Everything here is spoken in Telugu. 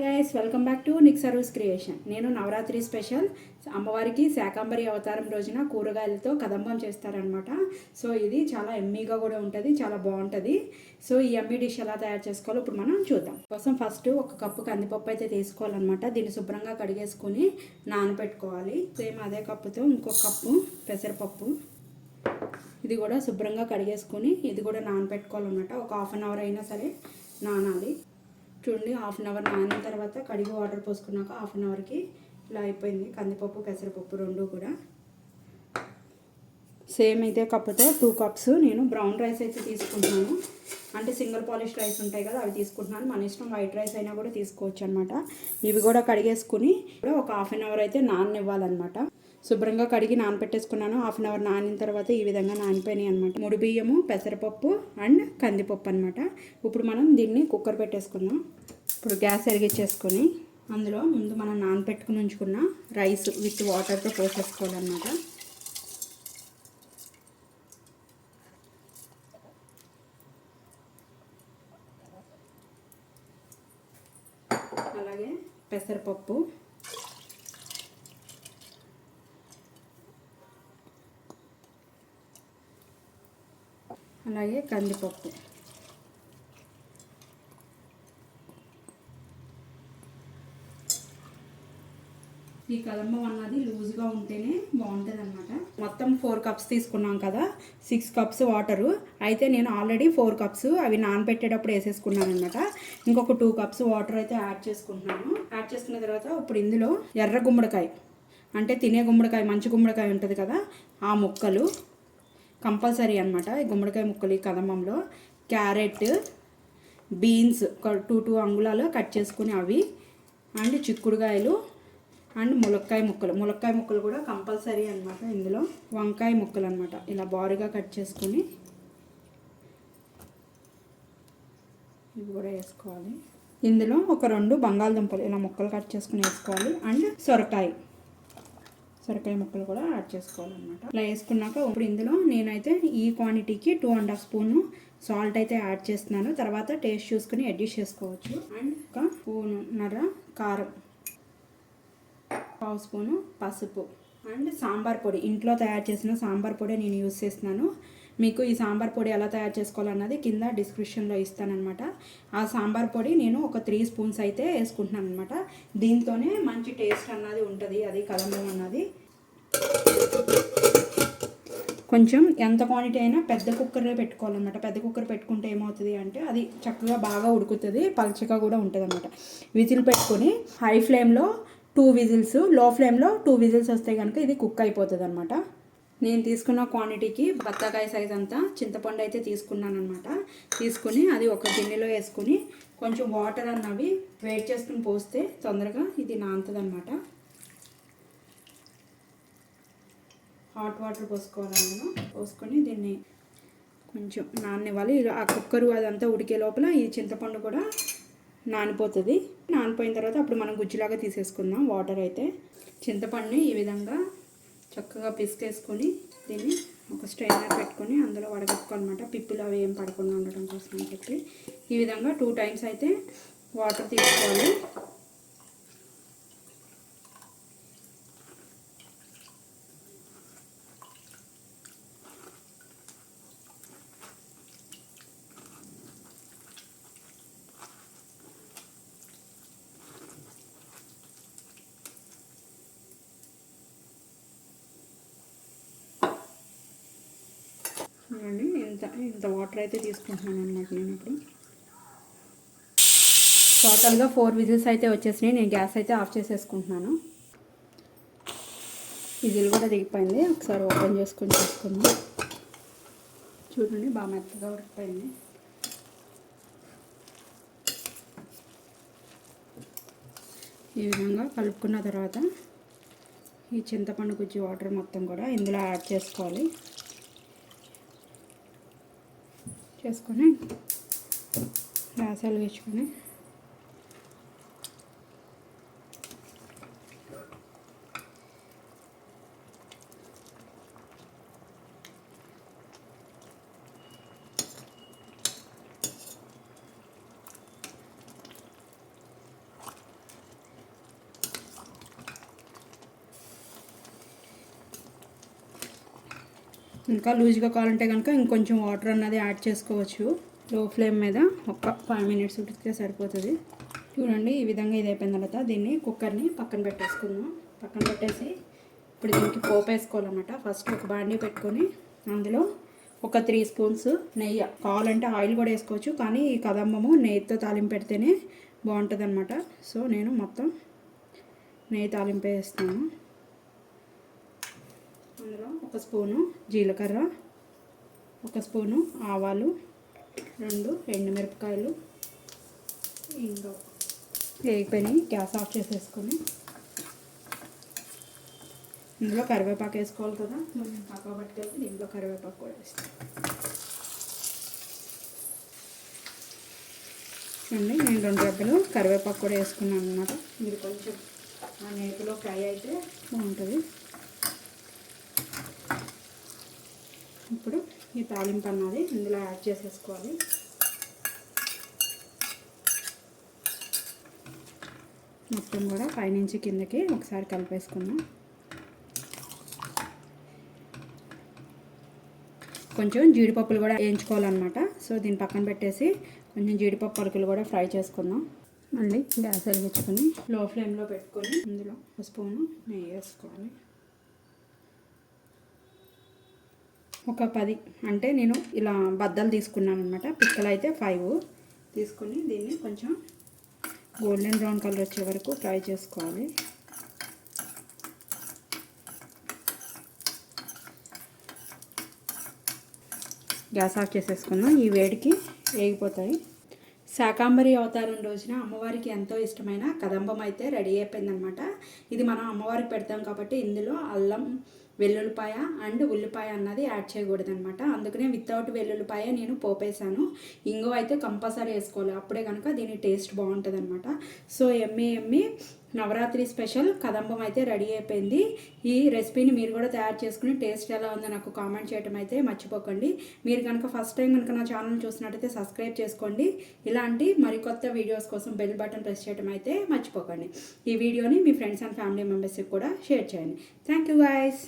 Guys welcome back to Nick Service Creation నేను నవరాత్రి స్పెషల్. అమ్మవారికి శాకాంబరి అవతారం రోజున కూరగాయలతో కదంబం చేస్తారనమాట సో ఇది చాలా ఎమ్మీగా కూడా ఉంటుంది చాలా బాగుంటుంది. సో ఈ ఎమ్మీ డిష్ ఎలా తయారు చేసుకోవాలో ఇప్పుడు మనం చూద్దాం. కోసం ఫస్ట్ ఒక కప్పు కందిపప్పు అయితే తీసుకోవాలన్నమాట. దీన్ని శుభ్రంగా కడిగేసుకుని నానబెట్టుకోవాలి. సేమ్ అదే కప్పుతో ఇంకో కప్పు పెసరపప్పు. ఇది కూడా శుభ్రంగా కడిగేసుకొని ఇది కూడా నానబెట్టుకోవాలన్నమాట. ఒక హాఫ్ అన్ అవర్ అయినా సరే నానాలి. చూడండి హాఫ్ అన్ అవర్ నానిన తర్వాత కడిగి వాటర్ పోసుకున్నాక హాఫ్ అన్ అవర్కి ఇలా అయిపోయింది. కందిపప్పు పెసరపప్పు రెండు కూడా. సేమ్ అయితే కప్పుతో టూ కప్స్ నేను బ్రౌన్ రైస్ అయితే తీసుకుంటున్నాను. అంటే సింగిల్ పాలిష్ రైస్ ఉంటాయి కదా అవి తీసుకుంటున్నాను. మన ఇష్టం వైట్ రైస్ అయినా కూడా తీసుకోవచ్చు అనమాట ఇవి కూడా కడిగేసుకుని కూడా ఒక హాఫ్ అన్ అవర్ అయితే నాననివ్వాలన్నమాట. శుభ్రంగా కడిగి నానపెట్టేసుకున్నాను. హాఫ్ అన్ అవర్ నానిన తర్వాత ఈ విధంగా నానిపోయినాయి అనమాట ముడి బియ్యము పెసరపప్పు అండ్ కందిపప్పు అనమాట ఇప్పుడు మనం దీన్ని కుక్కర్ పెట్టేసుకుందాం. ఇప్పుడు గ్యాస్ ఎరిగించేసుకొని అందులో ముందు మనం నానపెట్టుకుని ఉంచుకున్న రైస్ విత్ వాటర్తో పోసేసుకోవాలన్నమాట. అలాగే పెసరపప్పు అలాగే కందిపప్పు. ఈ కదంబం అన్నది లూజ్గా ఉంటేనే బాగుంటుంది అనమాట మొత్తం ఫోర్ కప్స్ తీసుకున్నాం కదా సిక్స్ కప్స్ వాటరు. అయితే నేను ఆల్రెడీ ఫోర్ కప్స్ అవి నానబెట్టేటప్పుడు వేసేసుకున్నాను అనమాట ఇంకొక టూ కప్స్ వాటర్ అయితే యాడ్ చేసుకుంటున్నాను. యాడ్ చేసుకున్న తర్వాత ఇప్పుడు ఇందులో ఎర్ర గుమ్మడికాయ అంటే తినే గుమ్మడికాయ మంచి గుమ్మడికాయ ఉంటుంది కదా ఆ ముక్కలు కంపల్సరీ అనమాట ఈ గుమ్మడికాయ ముక్కలు ఈ కదమంలో క్యారెట్ బీన్స్ ఒక టూ టూ అంగుళాలు కట్ చేసుకుని అవి అండ్ చిక్కుడుకాయలు అండ్ ములక్కాయ ముక్కలు. ములక్కాయ ముక్కలు కూడా కంపల్సరీ అనమాట ఇందులో. వంకాయ ముక్కలు అనమాట ఇలా బారుగా కట్ చేసుకుని ఇవి కూడా వేసుకోవాలి. ఇందులో ఒక రెండు బంగాళదుంపలు ఇలా ముక్కలు కట్ చేసుకుని వేసుకోవాలి. అండ్ సొరకాయ. సొరకాయ ముక్కలు కూడా యాడ్ చేసుకోవాలన్నమాట. ఇలా వేసుకున్నాక ఇప్పుడు ఇందులో నేనైతే ఈ క్వాంటిటీకి two and half spoon salt అయితే యాడ్ చేస్తున్నాను. తర్వాత టేస్ట్ చూసుకుని అడ్జస్ట్ చేసుకోవచ్చు. అండ్ ఒక స్పూన్నర కారం పావు స్పూను పసుపు. అండ్ సాంబార్ పొడి. ఇంట్లో తయారు చేసిన సాంబార్ పొడి నేను యూస్ చేస్తున్నాను. మీకు ఈ సాంబార్ పొడి ఎలా తయారు చేసుకోవాలన్నది కింద డిస్క్రిప్షన్లో ఇస్తానన్నమాట. ఆ సాంబార్ పొడి నేను ఒక త్రీ స్పూన్స్ అయితే వేసుకుంటున్నాను అనమాట దీంతోనే మంచి టేస్ట్ అన్నది ఉంటుంది అది కలంబం అన్నది. కొంచెం ఎంత క్వాంటిటీ అయినా పెద్ద కుక్కర్లో పెట్టుకోవాలన్నమాట. పెద్ద కుక్కర్ పెట్టుకుంటే ఏమవుతుంది అంటే అది చక్కగా బాగా ఉడుకుతుంది పలచగా కూడా ఉంటుంది అనమాట విజిల్ పెట్టుకొని హై ఫ్లేమ్లో టూ విజిల్స్లో ఫ్లేమ్లో టూ విజిల్స్ వస్తే కనుక ఇది కుక్ అయిపోతుంది అనమాట నేను తీసుకున్న క్వాంటిటీకి బత్తాకాయ సైజ్ అంతా చింతపండు అయితే తీసుకున్నాను అనమాట తీసుకుని అది ఒక గిన్నెలో వేసుకుని కొంచెం వాటర్ అన్నవి వేడి చేసుకుని పోస్తే తొందరగా ఇది నానుతుంది అనమాట హాట్ వాటర్ పోసుకోవాలన్నా పోసుకొని దీన్ని కొంచెం నాననివ్వాలి. ఆ కుక్కరు అదంతా ఉడికే లోపల ఈ చింతపండు కూడా నానిపోతుంది. నానిపోయిన తర్వాత అప్పుడు మనం గుజ్జులాగా తీసేసుకుందాం వాటర్ అయితే. చింతపండుని ఈ విధంగా చక్కగా పిసికేసుకొని దీన్ని ఒక స్ట్రైనర్ పెట్టుకొని అందులో వడగట్టుకోవాలన్నమాట పిప్పులు అవి ఏం పడకుండా ఉండడం కోసం అని చెప్పి. ఈ విధంగా టూ టైమ్స్ అయితే వాటర్ తీసుకోవాలి చూడండి ఇంత ఇంత వాటర్ అయితే తీసుకుంటున్నాను అనమాట నేను ఇప్పుడు. టోటల్గా ఫోర్ విజిల్స్ అయితే వచ్చేసినాయి. నేను గ్యాస్ అయితే ఆఫ్ చేసేసుకుంటున్నాను. విజిల్ కూడా దిగిపోయింది. ఒకసారి ఓపెన్ చేసుకొని చూసుకుందాం. చూడండి బాగా మెత్తగా ఉడికిపోయింది. ఈ విధంగా కలుపుకున్న తర్వాత ఈ చింతపండు గుజ్జి వాటర్ మొత్తం కూడా ఇందులో యాడ్ చేసుకోవాలి. వేసుకొని రాసాలు వేసుకొని ఇంకా లూజ్గా కావాలంటే కనుక ఇంకొంచెం వాటర్ అన్నది యాడ్ చేసుకోవచ్చు. లో ఫ్లేమ్ మీద ఒక ఫైవ్ మినిట్స్ ఉడికితే సరిపోతుంది. చూడండి ఈ విధంగా ఇది అయిపోయిన తర్వాత దీన్ని కుక్కర్ని పక్కన పెట్టేసుకుందాం. పక్కన పెట్టేసి ఇప్పుడు దీనికి పోపు వేసుకోవాలన్నమాట. ఫస్ట్ ఒక బాండీ పెట్టుకొని అందులో ఒక త్రీ స్పూన్స్ నెయ్యి కావాలంటే ఆయిల్ కూడా వేసుకోవచ్చు కానీ ఈ కదంబము నెయ్యితో తాలింపు పెడితేనే బాగుంటుంది అనమాట సో నేను మొత్తం నెయ్యి తాలింపు వేస్తాను అందులో ఒక స్పూను జీలకర్ర ఒక స్పూను ఆవాలు రెండు ఎండుమిరపకాయలు ఇంకా వేగిపోయినాయి గ్యాస్ ఆఫ్ చేసేసుకొని. ఇందులో కరివేపాకు వేసుకోవాలి కదా మనం పక్క పట్టుకెళ్ళి దీంట్లో కరివేపాకు కూడా వేస్తాం చూడండి నేను రెండు రెబ్బలు కరివేపాకు కూడా వేసుకున్నాను అనమాట మీరు కొంచెం ఆ నేతిలో ఫ్రై అయితే బాగుంటుంది. ఇప్పుడు ఈ తాలింపు అన్నది ఇందులో యాడ్ చేసేసుకోవాలి. మొత్తం కూడా పైనుంచి కిందకి ఒకసారి కలిపేసుకున్నాం కొంచెం జీడిపప్పులు కూడా వేయించుకోవాలన్నమాట. సో దీన్ని పక్కన పెట్టేసి కొంచెం జీడిపప్పు పలుకులు కూడా ఫ్రై చేసుకుందాం. మళ్ళీ గ్యాస్ వెలిగించుకొని లో ఫ్లేమ్లో పెట్టుకొని ఇందులో స్పూను నెయ్యి వేసుకోవాలి. ఒక పది. అంటే నేను ఇలా బద్దలు తీసుకున్నాను అనమాట పిక్కలు అయితే ఫైవ్ తీసుకొని దీన్ని కొంచెం గోల్డెన్ బ్రౌన్ కలర్ వచ్చే వరకు ఫ్రై చేసుకోవాలి. గ్యాస్ ఆఫ్ చేసేసుకుందాం. ఈ వేడికి వేగిపోతాయి. శాకాంబరి అవతారం రోజున అమ్మవారికి ఎంతో ఇష్టమైన కదంబం అయితే రెడీ అయిపోయిందనమాట ఇది మనం అమ్మవారికి పెడతాం కాబట్టి ఇందులో అల్లం వెల్లుల్లిపాయ అండ్ ఉల్లిపాయ అన్నది యాడ్ చేయకూడదు అనమాట అందుకనే వితౌట్ వెల్లుల్లిపాయ నేను పోపేశాను. ఇంగో అయితే కంపల్సరీ వేసుకోవాలి. అప్పుడే కనుక దీని టేస్ట్ బాగుంటుంది అనమాట సో ఎమ్మి ఎమ్మి నవరాత్రి స్పెషల్ కదంబం అయితే రెడీ అయిపోయింది. ఈ రెసిపీని మీరు కూడా తయారు చేసుకుని టేస్ట్ ఎలా ఉందో నాకు కామెంట్ చేయడం అయితే మర్చిపోకండి. మీరు కనుక ఫస్ట్ టైం కనుక నా ఛానల్ చూసినట్టయితే సబ్స్క్రైబ్ చేసుకోండి. ఇలాంటి మరికొత్త వీడియోస్ కోసం బెల్ బటన్ ప్రెస్ చేయడం అయితే మర్చిపోకండి. ఈ వీడియోని మీ ఫ్రెండ్స్ అండ్ ఫ్యామిలీ మెంబర్స్కి కూడా షేర్ చేయండి. Thank you guys.